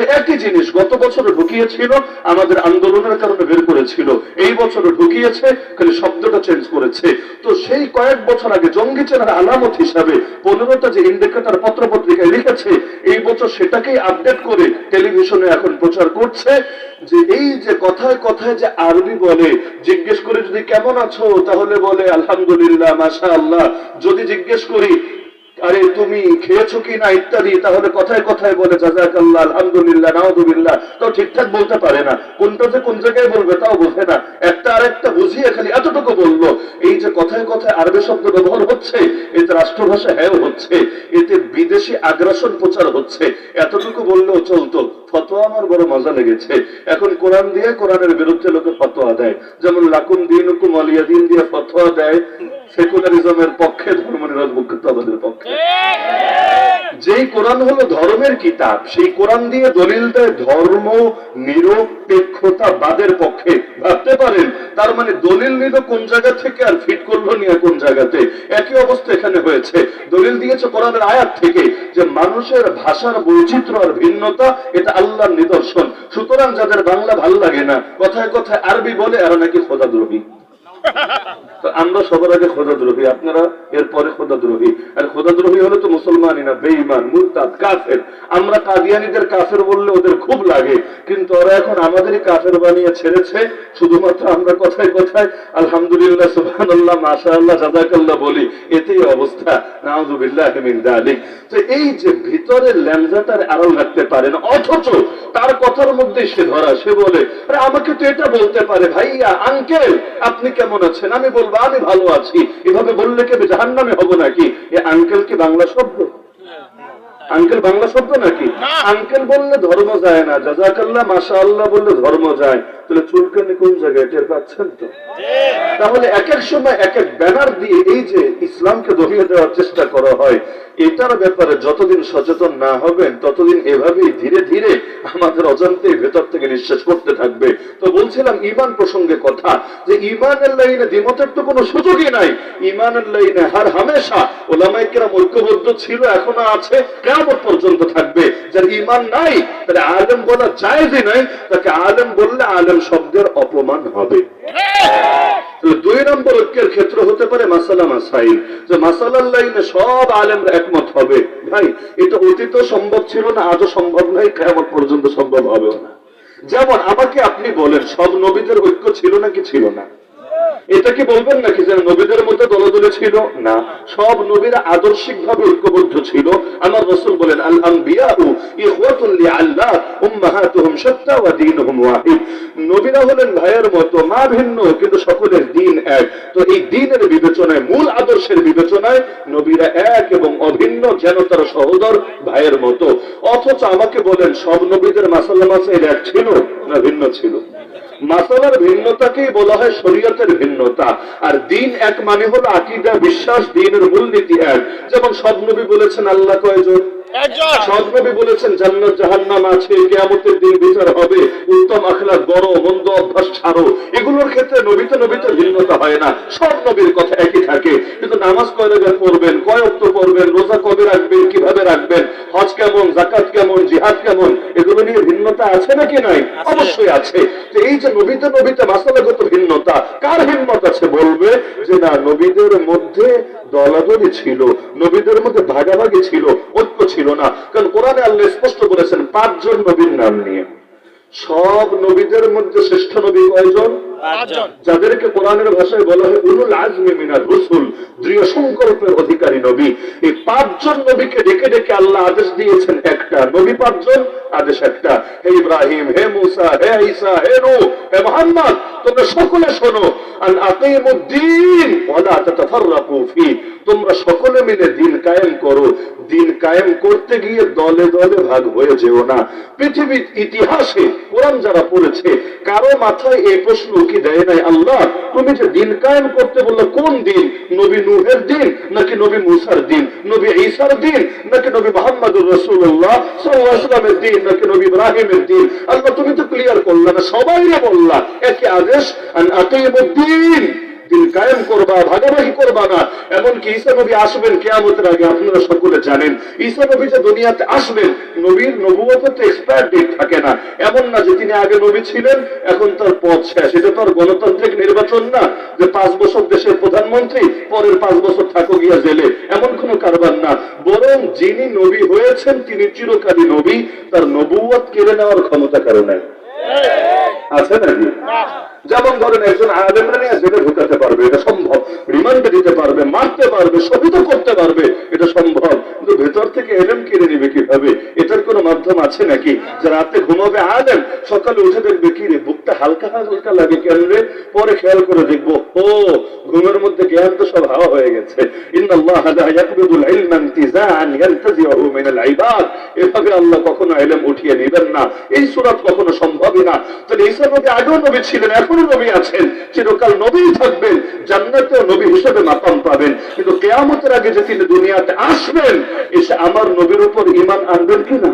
তো একই জিনিস গত বছর ঢুকিয়েছিল, আমাদের আন্দোলনের কারণে বের করেছিল। এই বছর ঢুকিয়েছে, খালি শব্দটা চেঞ্জ করেছে। তো সেই কয়েক বছর আগে জঙ্গি চেনার আলামত হিসাবে পনেরোটা যে ইন্ডিকেটর পত্র পত্রিকায় লিখেছে, এই বছর সেটাকেই আপডেট করে টেলিভিশনে এখন প্রচার করছে যে এই যে কথায় কথায় যে আরবি বলে, জিজ্ঞেস করে যদি কেমন আছো, তাহলে বলে, আলহামদুলিল্লাহ মাশা আল্লাহ যদি জিজ্ঞেস করি আরে তুমি খেয়েছো কি না ইত্যাদি? তাহলে কথায় কথায় বলে, জাজাকাল্লাহ, আলহামদুলিল্লাহ নাউদুবিল্লাহ তাও ঠিকঠাক বলতে পারে না। কোনটা যে কোন জায়গায় বলবে তাও বোঝে না। একটা আরেকটা বুঝিয়ে খালি এতটুকু বলল। এই যে কথায় কথায় আরবি শব্দ ব্যবহার হচ্ছে, এতে রাষ্ট্রভাষা হ্যাঁ হচ্ছে, এতে বিদেশি আগ্রাসন প্রচার হচ্ছে। এতটুকু বললেও চলতো। ফতোয়া আমার বড় মজা লেগেছে। এখন কোরআন দিয়ে কোরআনের বিরুদ্ধে লোকে ফতোয়া দেয়। যেমন, লাকুম দিন হুকুম আলিয়া দিন দিয়ে ফতোয়া দেয়। সেকুলারিজমের পক্ষে ধর্ম নিরপেক্ষতাবাদের পক্ষে। যেই কোরআন হলো ধর্মের কিতাব, সেই কোরআন দিয়ে দলিল দেয় ধর্ম নিরপেক্ষতাবাদের পক্ষে। ভাবতে পারেন, তার মানে দলিল নিল কোন জায়গা থেকে আর ফিট করল নিয়ে কোন জায়গাতে। একই অবস্থা এখানে হয়েছে। দলিল দিয়েছে কোরআনের আয়াত থেকে যে মানুষের ভাষার বৈচিত্র্য আর ভিন্নতা, এটা আল্লাহর নিদর্শন। সুতরাং যাদের বাংলা ভালো লাগে না, কথায় কথায় আরবি বলে আর নাকি খোদাদ্রোহী। তো আমরা সবার আগে খোদাদ্রোহী, আপনারা এরপরে খোদাদ্রোহী। আর খোদাদ্রোহী হলে তো মুসলমানই না, বেঈমান, মুরতাদ, কাফের। আমরা কাদিয়ানিদের কাফের বললে ওদের খুব লাগে, কিন্তু ওরা এখন আমাদেরই কাফের বানিয়ে ছেড়েছে, শুধুমাত্র আমরা কথায় কথায়, আলহামদুলিল্লাহ, সুবহানাল্লাহ, মাশাআল্লাহ, জাযাকাল্লাহ বলি, এতেই অবস্থা নাউযুবিল্লাহ মিন যালিক তো এই যে ভিতরের ল্যাংজাটার আড়াল রাখতে পারেন অথচ তার কথার মধ্যে সে ধরা, সে বলে, আরে, আমাকে তো এটা বলতে পারে, ভাইয়া, আঙ্কেল, আপনি কেমন আছেন? আমি বলব, আমি ভালো আছি। এভাবে বললে কেবে জাহান নামে হব নাকি? এ আঙ্কেল কি বাংলা শব্দ? আঙ্কেল বাংলা শব্দ নাকি? আঙ্কেল বললে ধর্ম যায় না, জাজাকাল্লাহ মাসা আল্লাহ বললে ধর্ম যায়। তাহলে চুলকানি কোন জায়গায়? টের পাচ্ছেন তো? তাহলে এক এক সময় এক এক ব্যানার দিয়ে এই যে ইসলামকে দমিয়ে দেওয়ার চেষ্টা করা হয়, এটার ব্যাপারে যতদিন সচেতন না হবেন, ততদিন এভাবেই ধীরে ধীরে আমাদের অজান্তেই ভেতর থেকে নিঃশ্বাস করতে থাকবে। তো বলছিলাম ইমান প্রসঙ্গে কথা, যে ইমানের লাইনে দ্বিমতের তো কোনো সুযোগই নাই। ইমানের লাইনে হার হামেশা ওলামাইকেরা ঐক্যবদ্ধ ছিল, এখনও আছে কেমন পর্যন্ত থাকবে। যার ইমান নাই, তাহলে আলেম বলা জায়েজই নাই, তাকে আলেম বললে আলেম শব্দের অপমান হবে। দুই নম্বর ঐক্যের ক্ষেত্র হতে পারে মাসালা মাসাইল, যে মাসালার লাইনে সব আলেমরা একমত হবে। ভাই, এটা অতীত সম্ভব ছিল না, আজও সম্ভব নাই কেমন পর্যন্ত সম্ভব হবে না। যেমন আমাকে আপনি বলেন, সব নবীদের ঐক্য ছিল নাকি ছিল না? এটা কি বলবেন নাকি যে নবীদের মধ্যে দলদলে ছিল? না, সব নবীরা আদর্শিক ভাবে ঐক্যবদ্ধ ছিল। আমার রসুল বলেন নবীরা হলেন ভাইয়ের মতো, মা ভিন্ন, কিন্তু সকলের দিন এক। তো এই দিনের বিবেচনায়, মূল আদর্শের বিবেচনায় নবীরা এক এবং অভিন্ন, যেন তার সহোদর ভাইয়ের মতো। অথচ আমাকে বলেন, সব নবীদের মাসাল্লা মাসাইল এক ছিল না ভিন্ন ছিল? মাসালার ভিন্নতাকেই বলা হয় শরীয়তের ভিন্নতা। আর দিন এক মানে হলো আকিদা বিশ্বাস দিনের মূলনীতি এক। যেমন সব নবী বলেছেন আল্লাহ কয়জন? সব বলেছেন জান্নাত জাহান্নাম আছে কেয়ামতের দিন বিচার হবে। উত্তম আখলাক বড় মন্দ অভ্যাস ছাড়ো। এগুলোর ক্ষেত্রে নবীতে নবীতে ভিন্নতা হয় না। সব নবীর কথা একই থাকে। কিন্তু নামাজ কয় রাখা পড়বেন কয় অক্ত পড়বেন রোজা কবে রাখবেন কীভাবে রাখবেন হজ কেমন জাকাত কেমন জিহাদ কেমন ভিন্নতা আছে নাকি নাই? অবশ্যই আছে। এই যে নবীতে নবীতে মাসালাগত ভিন্নতা কার হিম্মত আছে বলবে? যে না নবীদের মধ্যে দলাদলি ছিল নবীদের মধ্যে ভাগাভাগি ছিল ঐক্য ছিল না। কারণ কোরআনে আল্লাহ স্পষ্ট করেছেন পাঁচজন নবীর নাম নিয়ে। সব নবীদের মধ্যে শ্রেষ্ঠ নবী কয়জন? যাদেরকে কোরআনের ভাষায় বলা হয় উলুল আজমি মিনার রসুল, দৃঢ় সংকল্পের অধিকারী নবী। এই পাঁচজন নবীকে ডেকে ডেকে আল্লাহ আদেশ দিয়েছেন একটা। নবী পাঁচজন, আদেশ একটা। হে ইব্রাহিম, হে মুসা, হে ঈসা, হে নূহ, হে মোহাম্মদ, তোমরা সকলে শোনো। আন আকিমুদ্দিন, ওয়ালা তাতাফাররাকু ফি। তোমরা সকলে মিলে দিন কায়েম করো। দিন কায়েম করতে গিয়ে দলে দলে ভাগ হয়ে যেও না। পৃথিবীর ইতিহাসে কোরআন যারা পড়েছে, কারও মাথায় এই প্রশ্ন কি দেয় নাই? আল্লাহ তুমি যে দিন কায়েম করতে বলল, কোন দিন? নবী নুহের দিন নাকি নবী মুসার দিন? নবী ঈসার দিন নাকি নবী মোহাম্মদুর রসুল্লাহ সাল্লাহামের দিন নাকি নবী ইব্রাহিমের দিন? আল্লাহ তুমি তো ক্লিয়ার করলা না সবাই বললা, একে আদেশ আকিমুদ্দিন দিন কায়েম করবা, ভাগাভাগি করবা না। এমনকি ঈসা নবী আসবেন কেয়ামতের আগে, আপনারা সকলে জানেন, ঈসা নবী যে দুনিয়াতে আসবেন, নবীর নবুয়তের তো এক্সপায়ার ডেট থাকে না। এমন না যে তিনি আগে নবী ছিলেন, এখন তার পদ শেষ। এটা তো আর গণতান্ত্রিক নির্বাচন না যে পাঁচ বছর দেশের প্রধানমন্ত্রী, পরের পাঁচ বছর থাকো গিয়া জেলে। এমন কোনো কারবার না। বরং যিনি নবী হয়েছেন, তিনি চিরকালী নবী। তার নবুয়ত কেড়ে নেওয়ার ক্ষমতা কারণে আছে নাকি যেমন ধরেন একজন আলেমরা নিয়ে জেলে ঢুকাতে পারবে এটা সম্ভব। রিমান্ডে দিতে পারবে মারতে পারবে শহীদ করতে পারবে এটা সম্ভব। কিন্তু ভেতর থেকে এলেম কিনে নিবে কীভাবে? এটার কোনো মাধ্যম আছে নাকি? যে রাতে ঘুমাবে আলেম সকালে উঠে দেখবে কি রে হালকা হালকা লাগে কেন পরে খেয়াল করে দেখব ও ঘুমের মধ্যে জ্ঞান তো সব হাওয়া হয়ে গেছে। এভাবে আল্লাহ কখনো ইলম উঠিয়ে নেবেন না। এই সূরত কখনো সম্ভবই না। তাহলে ঈসা নবী আগেও নবী ছিলেন এখনও নবী আছেন, চিরকাল নবী থাকবেন, জান্নাতেও নবী হিসেবে মাকাম পাবেন। কিন্তু কেয়ামতের আগে যে তিনি দুনিয়াতে আসবেন, এসে আমার নবীর উপর ঈমান আনবেন কিনা?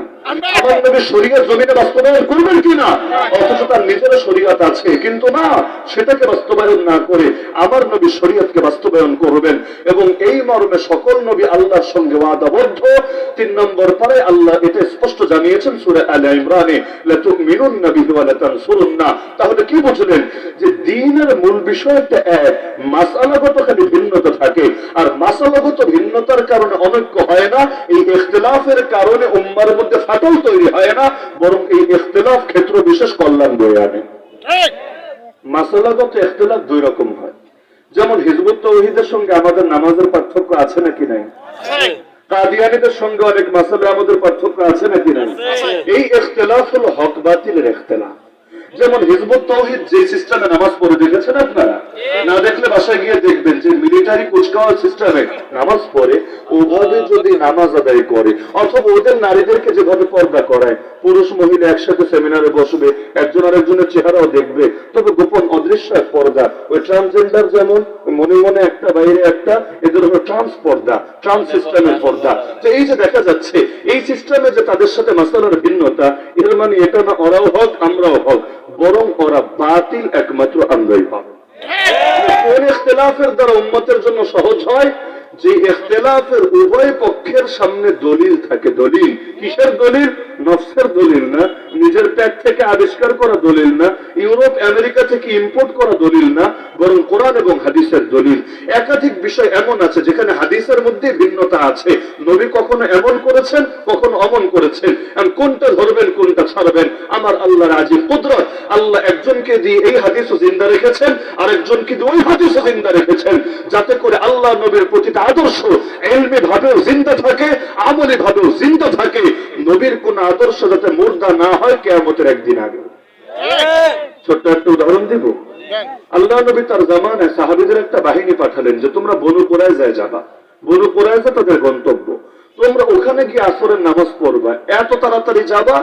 শরীয়ত জমিনে বাস্তবায়ন করবেন কিনা অথচ তার নিজের শরীয়ত আছে। কিন্তু না, সেটাকে বাস্তবায়ন না করে আমার নবী শরীয়তকে বাস্তবায়ন করবেন। এবং এই মর্মে সকল নবী আল্লাহর সঙ্গে ওয়াদাবদ্ধ। তিন নম্বর পরে আল্লাহ স্পষ্ট জানিয়েছেন সুরে আলে ইমরানে লাতুমিনুন বিহি ওয়া লাতানসুরুন্না। তাহলে কি বুঝলেন? যে দ্বীনের মূল বিষয়টা এক, মাসালাগত খালি ভিন্নতা থাকে। আর মাসালাগত ভিন্নতার কারণে অনৈক্য হয় না এই ইখতিলাফের কারণে উম্মার মধ্যে ফাটল তৈরি হয় না বরং এই ইখতিলাফ ক্ষেত্র বিশেষ কল্যাণ বয়ে আনে। মাসালাগত ইখতিলাফ দুই রকম হয়। যেমন হিজবুত তৌহিদের সঙ্গে আমাদের নামাজের পার্থক্য আছে নাকি নাই? কাদিয়ানিদের সঙ্গে অনেক মাসালে আমাদের পার্থক্য আছে নাকি নাই? এই ইখতিলাফ হলো হক বাতিলের ইখতিলাফ। যেমন হিজবুত তৌহিদ যে সিস্টেমে নামাজ পড়ে দেখেছেন আপনারা? না দেখলে বাসায় গিয়ে দেখবেন যে মিলিটারি কুচকাওয়ার সিস্টেমে নামাজ পড়ে, ওভাবে যদি নামাজ আদায় করে, অথবা ওদের নারীদেরকে যেভাবে পর্দা করায়, পুরুষ মহিলা একসাথে সেমিনারে বসবে, একজন আরেকজনের চেহারাও দেখবে, তবে গোপন অদৃশ্য এক পর্দা। ওই ট্রান্সজেন্ডার যেমন, মনে মনে একটা, বাইরে একটা, এদের হলো ট্রান্স পর্দা ট্রান্স সিস্টেমের পর্দা। তো এই যে দেখা যাচ্ছে, এই সিস্টেমে যে তাদের সাথে মাসালার ভিন্নতা, এর মানে এটা না, ওরাও হক বরং ওরা বাতিল একমাত্র আমরাই হক কোন দ্বারা উম্মতের জন্য সহজ হয়? যে ইখতলাফের উভয় পক্ষের সামনে দলিল থাকে। দলিল কিসের দলিল? নফসের দলিল না। নিজের প্যাট থেকে আবিষ্কার করা দলিল না। ইউরোপ, আমেরিকা থেকে ইম্পোর্ট করা দলিল না। কোরআন এবং হাদিসের দলিল। একাধিক বিষয় এমন আছে যেখানে হাদিসের মধ্যে ভিন্নতা আছে। নবী কখনো এমন করেছেন কখনো অমন করেছেন। আর কোনটা ধরবেন কোনটা ছাড়বেন? আমার আল্লাহর আজিব কুদরত। আল্লাহ একজনকে দিয়ে এই হাদিসও জিন্দা রেখেছেন আর একজনকে দিয়ে ওই হাদিসও জিন্দা রেখেছেন। যাতে করে আল্লাহ নবীর প্রতিটা আদর্শ এলমি ভাবেও জিন্দা থাকে আমলি ভাবেও জিন্দা থাকে। নবীর কোন আদর্শ যাতে মুর্দা না হয় কেয়ামতের একদিন আগে। ছোট্ট একটা উদাহরণ দিব? আল্লাহ নবী তার জামানায় সাহাবিদের একটা বাহিনী পাঠালেন যে তোমরা বনু কোরআয় যায় যাবা। বনু কোরআয় তাদের গন্তব্য। তোমরা ওখানে গিয়ে আসরের নামাজ পড়বা। এত তাড়াতাড়ি যাবা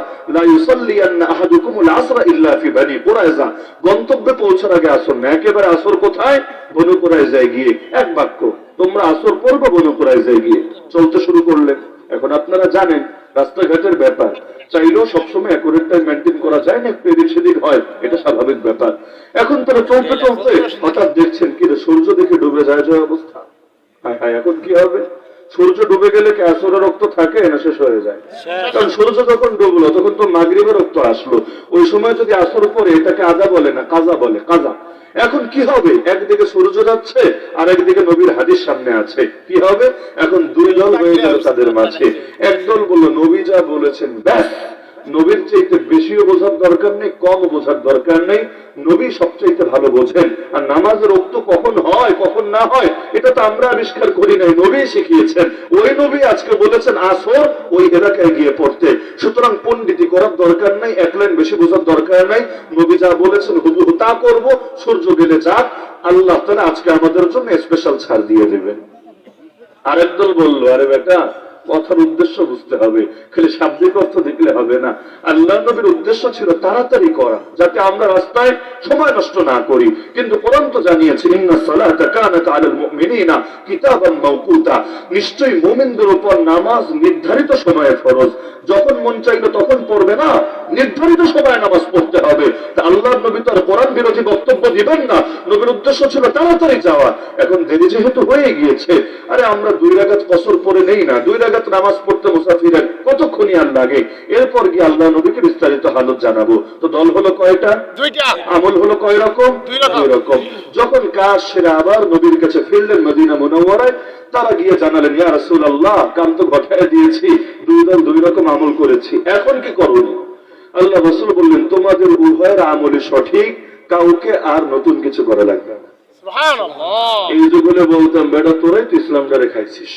আসরা ইল্লা ফি বানি কুরাইজা। গন্তব্যে পৌঁছার আগে আসর না একেবারে আসর কোথায়? বনু কুরাইজায় গিয়ে। এক বাক্য, তোমরা আসর পড়বা বনু কুরাইজায় গিয়ে। চলতে শুরু করলেন। এখন আপনারা জানেন রাস্তাঘাটের ব্যাপার। চাইলেও সবসময় অ্যাকুরেট টাইম মেনটেন করা যায় না একটু এদিক সেদিক হয় এটা স্বাভাবিক ব্যাপার। এখন তারা চলতে চলতে হঠাৎ দেখছেন কি সূর্য দেখে ডুবে যায় যায় অবস্থা। হ্যাঁ হ্যাঁ এখন কি হবে? সূর্য ডুবে গেলে ক্যাসরের আসরের রক্ত থাকে না শেষ হয়ে যায়? কারণ সূর্য যখন ডুবলো তখন তো মাগরীবের রক্ত আসলো। ওই সময় যদি আসর পরে এটাকে আজা বলে না কাজা বলে কাজা। এখন কি হবে? একদিকে সূর্য যাচ্ছে আর একদিকে নবীর হাদিস সামনে আছে। কি হবে? এখন দুই দল হয়ে গেল তাদের মাঝে। একদল বলল নবী যা বলেছেন ব্যাস। নবীর চাইতে বেশিও বোঝার দরকার নেই কম বোঝার দরকার নেই। নবী সবচাইতে ভালো বোঝেন। আর নামাজের রক্ত কখন হয়, কখন না হয়, এটা তো আমরা আবিষ্কার করি নাই, নবী শিখিয়েছেন। ওই নবী আজকে বলেছেন, আসর ওই এলাকায় গিয়ে পড়তে। সুতরাং পণ্ডিতি করার দরকার নাই, এক লাইন বেশি বোঝার দরকার নাই। নবী যা বলেছেন, হুবহু তা করব, সূর্য গেলে যাক। আল্লাহ তালা আজকে আমাদের জন্য স্পেশাল ছাড় দিয়ে দেবেন। আরেক দল বলল, আরে বেটা কথার উদ্দেশ্য বুঝতে হবে। খালি শাব্দিক অর্থ দেখলে হবে না। আল্লাহ নবীর উদ্দেশ্য ছিল তাড়াতাড়ি করা, যাতে আমরা রাস্তায় সময় নষ্ট না করি। কিন্তু কোরআন তো জানিয়েছে, ইন্না সালাতা কানাত আলাল মুমিনিনা কিতাবান মাওকুতা। নিশ্চয়ই মুমিনদের উপর নামাজ নির্ধারিত সময়ে ফরজ। যখন মন চাইলো তখন পড়বে না। নির্ধারিত সময়ে নামাজ পড়তে হবে। তা আল্লাহর নবী তো আর কোরআন বিরোধী বক্তব্য দিবেন না। নবীর উদ্দেশ্য ছিল তাড়াতাড়ি যাওয়া। এখন দেরি যেহেতু হয়ে গিয়েছে আরে আমরা দুই রাগাত কসর পরে নেই না। দুই রাগাত নামাজ পড়তে মুসাফিরের কতক্ষণই আর লাগে? এরপর গিয়ে আল্লাহ নবীকে বিস্তারিত হালত জানাব। তো দল হলো কয়টা? আমল হলো কয় রকম? দুই রকম। যখন কাজ সেরে আবার নবীর কাছে ফিরলেন মদিনা মুনাওয়ারায় তারা গিয়ে জানালেন ইয়া রাসূলুল্লাহ কাম তো ঘটায় দিয়েছি। দুই দল দুই রকম আমল করেছি। এখন কি করণীয় আল্লাহ রসুল বললেন তোমাদের উভয়ের আমলে সঠিক কাউকে আর নতুন কিছু করা লাগবে না। এই যুগলে বলতাম বেটা তোরাই তো ইসলাম ডারে খাইছিস।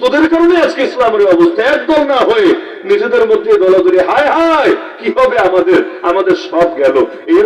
তোদের কারণে আজকে ইসলামের অবস্থা একদম না হয়ে নিজেদের মধ্যে দলাদলি হায় হায় কি হবে আমাদের? আমাদের সব গেল। এই